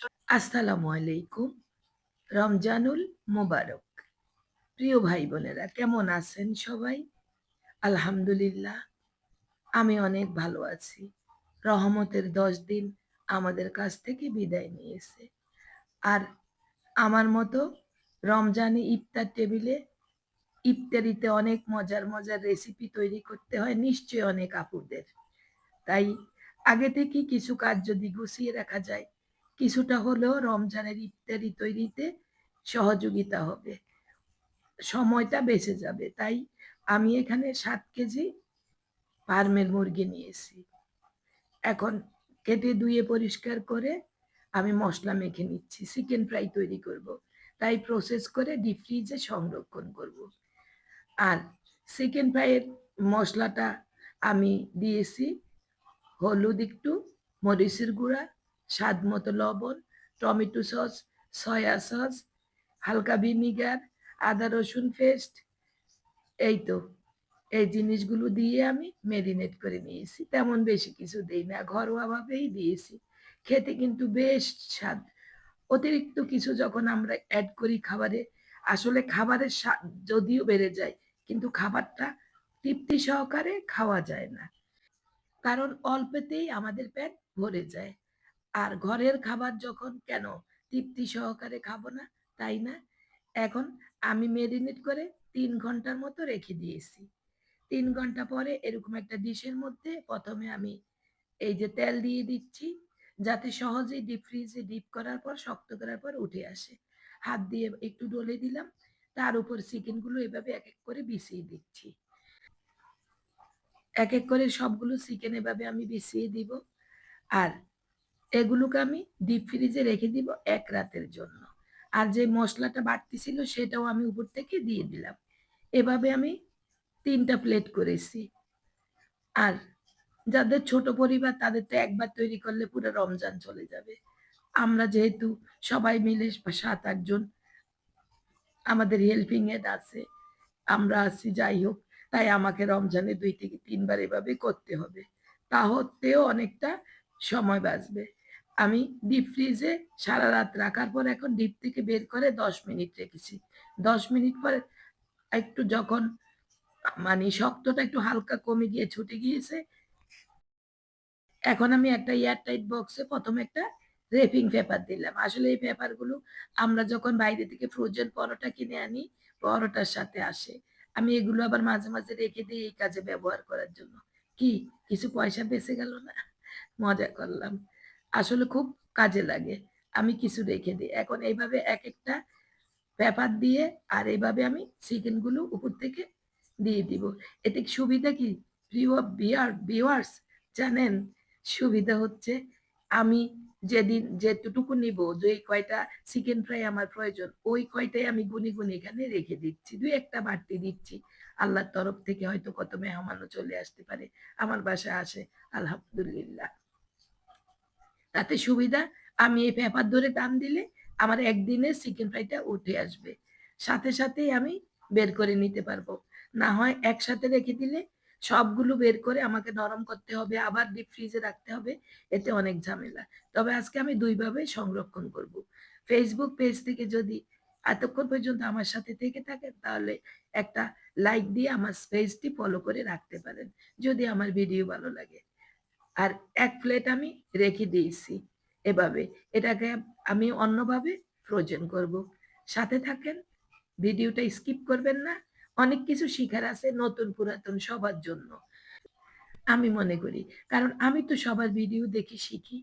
আসসালামু আলাইকুম। রমজানুল মোবারক। প্রিয় ভাই বোনেরা, কেমন আছেন সবাই? আলহামদুলিল্লাহ, আমি অনেক ভালো আছি। রহমতের দশ দিন আমাদের কাছ থেকে বিদায় নিয়েছে। আর আমার মতো রমজানে ইফতার টেবিলে ইফতারিতে অনেক মজার মজার রেসিপি তৈরি করতে হয় নিশ্চয়ই অনেক আপুদের। তাই আগে থেকে কিছু কাজ যদি গুছিয়ে রাখা যায় কিছুটা হলেও রমজানের ইফতারি তৈরিতে সহযোগিতা হবে সময়টা বেঁচে যাবে, তাই আমি এখানে সাত কেজি ফার্মের মুরগি নিয়েছি এখন কেটে ধুয়ে পরিষ্কার করে আমি মশলা মেখে নিচ্ছি, চিকেন ফ্রাই তৈরি করব। তাই প্রসেস করে ডিপ ফ্রিজে সংরক্ষণ করব। আর চিকেন ফ্রাইয়ের মশলাটা আমি দিয়েছি হলুদ একটু, মরিচের গুঁড়া স্বাদ মতো লবণ, টমেটো সস, সয়া সস, হালকা ভিনিগার, আদা রসুন পেস্ট। এই তো, এই জিনিসগুলো দিয়ে আমি মেরিনেট করে নিয়েছি। তেমন বেশি কিছু দিই না, ঘরোয়াভাবেই দিয়েছি। খেতে কিন্তু বেশ স্বাদ। অতিরিক্ত কিছু যখন আমরা অ্যাড করি খাবারে, আসলে খাবারের স্বাদ যদিও বেড়ে যায়, কিন্তু খাবারটা তৃপ্তি সহকারে খাওয়া যায় না। কারণ অল্পেতেই আমাদের পেট ভরে যায়। আর ঘরের খাবার যখন কেন তৃপ্তি সহকারে খাব না, তাই না? এখন আমি মেরিনেট করে তিন ঘণ্টার মতো রেখে দিয়েছি। তিন ঘণ্টা পরে এরকম একটা ডিশের মধ্যে প্রথমে আমি এই যে তেল দিয়ে দিচ্ছি, যাতে সহজেই ডিপ ফ্রিজে ডিপ করার পর, শক্ত করার পর উঠে আসে। হাত দিয়ে একটু ডলে দিলাম, তার উপর চিকেনগুলো এভাবে এক এক করে বিছিয়ে দিচ্ছি। এক এক করে সবগুলো চিকেন এভাবে আমি বিছিয়ে দিব। আর এগুলোকে আমি ডিপ ফ্রিজে রেখে দিব এক রাতের জন্য। আর যে মশলাটা বাড়তি ছিল সেটাও আমি উপর থেকে দিয়ে দিলাম। এভাবে আমি তিনটা প্লেট করেছি। আর যাদের ছোট পরিবার, তাদের তো একবার তৈরি করলে পুরো রমজান চলে যাবে। আমরা যেহেতু সবাই মিলে সাত আটজন আমাদের হেল্পিং এড আছে, আমরা আছি, যাই হোক, তাই আমাকে রমজানে দুই থেকে তিনবার এভাবে করতে হবে। তা হতেও অনেকটা সময় বাঁচবে। আমি ডিপ ফ্রিজে সারা রাত রাখার পর এখন ডিপ থেকে বের করে দশ মিনিট রেখেছি। দশ মিনিট পরে একটু যখন মানে শক্তটা একটু হালকা কমে গিয়ে ছুটে গিয়েছে, এখন আমি একটা এয়ারটাইট বক্সে প্রথমে একটা রেপিং পেপার দিলাম। আসলে এই পেপারগুলো আমরা যখন বাইরে থেকে ফ্রোজেন পরোটা কিনে আনি, পরোটার সাথে আসে। আমি এগুলো আবার মাঝে মাঝে রেখে দিই এই কাজে ব্যবহার করার জন্য। কি? কিছু পয়সা বেঁচে গেল না? মজা করলাম। আসলে খুব কাজে লাগে। আমি কিছু রেখে দিই। এখন এইভাবে এক একটা পেপার দিয়ে আর এইভাবে আমি চিকেনগুলো উপর থেকে দিয়ে দিব। এতে সুবিধা কি? প্রিয় বিয়ার ভিওয়ার্স জানেন, সুবিধা হচ্ছে আমি যেদিন, যেটুকু নিব যে কয়টা চিকেন ফ্রাই আমার প্রয়োজন, ওই কয়টাই আমি গুনি গুনি এখানে রেখে দিচ্ছি। দুই একটা বাড়তি দিচ্ছি। আল্লাহর তরফ থেকে হয়তো কত মেহমানও চলে আসতে পারে। আমার বাসায় আসে, আলহামদুলিল্লাহ। তাতে সুবিধা, আমি এই পেপার ধরে টান দিলে আমার একদিনে চিকেন ফ্রাইটা উঠে আসবে। সাথে সাথেই আমি বের করে নিতে পারব। না হয় একসাথে রেখে দিলে সবগুলো বের করে আমাকে নরম করতে হবে, আবার ডিপ ফ্রিজে রাখতে হবে, এতে অনেক ঝামেলা। তবে আজকে আমি দুইভাবে সংরক্ষণ করব। ফেসবুক পেজ থেকে যদি এতক্ষণ পর্যন্ত আমার সাথে থেকে থাকেন, তাহলে একটা লাইক দিয়ে আমার পেজটি ফলো করে রাখতে পারেন, যদি আমার ভিডিও ভালো লাগে। আর এক প্লেট আমি রেখে দিয়েছি এভাবে। এটাকে আমি অন্যভাবে ফ্রোজেন করব। সাথে থাকেন, ভিডিওটা স্কিপ করবেন না। অনেক কিছু শিখার আছে নতুন পুরাতন সবার জন্য। আমি মনে করি, কারণ আমি তো সবার ভিডিও দেখে শিখি।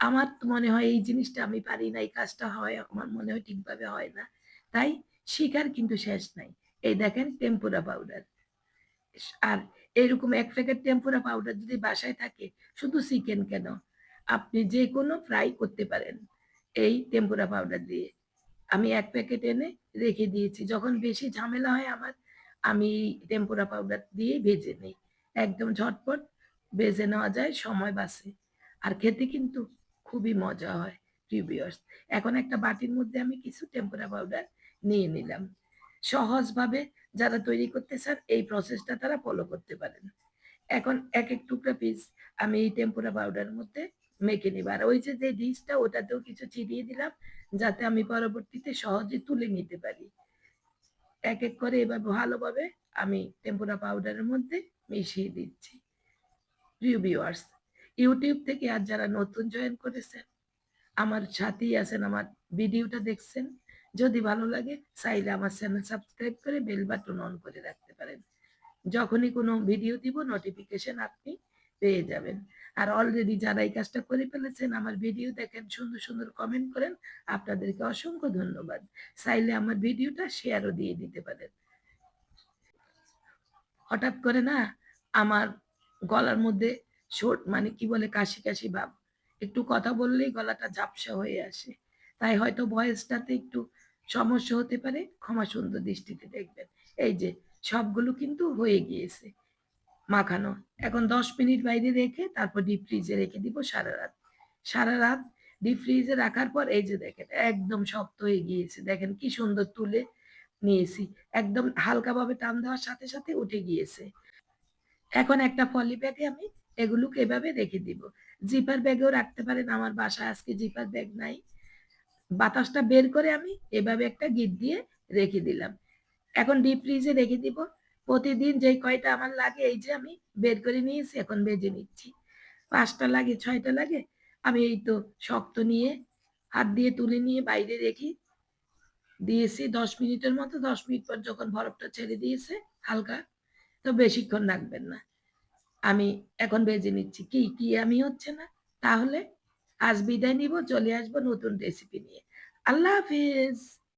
আমার তো মনে হয় এই জিনিসটা আমি পারি না, এই কাজটা হয়, আমার মনে হয় ঠিকভাবে হয় না। তাই শিখার কিন্তু শেষ নাই। এই দেখেন টেম্পুরা পাউডার আর এরকম এক প্যাকেট টেম্পুরা পাউডার যদি বাসায় থাকে, শুধু চিকেন কেন? আপনি যে কোনো ফ্রাই করতে পারেন এই টেম্পুরা পাউডার দিয়ে। আমি এক প্যাকেট এনে রেখে দিয়েছি। যখন বেশি ঝামেলা হয় আমার, আমি টেম্পুরা পাউডার দিয়ে ভেজে নিই। একদম ঝটপট ভেজে নেওয়া যায়, সময় বাঁচে। আর খেতে কিন্তু খুবই মজা হয় প্রিভিয়ার্স এখন একটা বাটির মধ্যে আমি কিছু টেম্পুরা পাউডার নিয়ে নিলাম। সহজভাবে যারা তৈরি করতে চান এই প্রসেসটা তারা ফলো করতে পারেন এখন এক এক টুকরা পিস আমি এই টেম্পোরা পাউডারের মধ্যে মেখে নিব। আর ওই যে, যে ডিশটা ওটাতেও কিছু চিবিয়ে দিলাম যাতে আমি পরবর্তীতে সহজে তুলে নিতে পারি। এক, এক করে এভাবে ভালোভাবে আমি টেম্পোরা পাউডারের মধ্যে মিশিয়ে দিচ্ছি। প্রিয় YouTube থেকে আর যারা নতুন জয়েন করেছেন, আমার সাথেই আছেন, আমার ভিডিওটা দেখছেন। যদি ভালো লাগে চাইলে আমার চ্যানেল সাবস্ক্রাইব করে বেল বাটন অন করে রাখতে পারেন। যখনই কোনো ভিডিও দিব নোটিফিকেশন আপনি পেয়ে যাবেন। আর অলরেডি যারা এই কাজটা করে ফেলেছেন, আমার ভিডিও দেখেন, সুন্দর, সুন্দর কমেন্ট করেন, আপনাদেরকে অসংখ্য ধন্যবাদ। চাইলে আমার ভিডিওটা শেয়ারও দিয়ে দিতে পারেন। হঠাৎ করে না আমার গলার মধ্যে শোট মানে কি বলে কাশি, কাশি ভাব। একটু কথা বললেই গলাটা ঝাপসা হয়ে আসে। তাই হয়তো ভয়েসটাতে একটু সমস্যা হতে পারে। ক্ষমা সুন্দর দৃষ্টিতে দেখবেন। এই যে সবগুলো কিন্তু হয়ে গিয়েছে মাখানো। এখন ১০ মিনিট বাইরে রেখে তারপর ডিপ ফ্রিজে রেখে দিব সারা রাত সারা রাত ডিপ ফ্রিজে রাখার পর এই যে দেখেন একদম শক্ত হয়ে গিয়েছে। দেখেন কি সুন্দর তুলে নিয়েছি। একদম হালকাভাবে টান দেওয়ার সাথে, সাথে উঠে গিয়েছে। এখন একটা পলি ব্যাগে আমি এগুলোকে এভাবে রেখে দিব। জিপার ব্যাগেও রাখতে পারেন। আমার বাসায় আজকে জিপার ব্যাগ নাই। বাতাসটা বের করে আমি এভাবে একটা গিঁট দিয়ে রেখে দিলাম। এখন ডিপ ফ্রিজে রেখে দিব। প্রতিদিন যেই কয়টা আমার লাগে এই যে আমি বের করে নিয়েছি এখন বেজে নিচ্ছি। পাঁচটা লাগে ছয়টা লাগে। আমি এই তো শক্ত নিয়ে হাত দিয়ে তুলে নিয়ে বাইরে রেখি দিয়েছি ১০ মিনিটের মতো। ১০ মিনিট পর যখন বরফটা ছেড়ে দিয়েছে হালকা, তো বেশিক্ষণ রাখবেন না। আমি এখন বেজে নিচ্ছি। কি, কি আমি হচ্ছে না? তাহলে আজ বিদায় নিব। চলে আসব নতুন রেসিপি নিয়ে। আল্লাহ হাফেজ।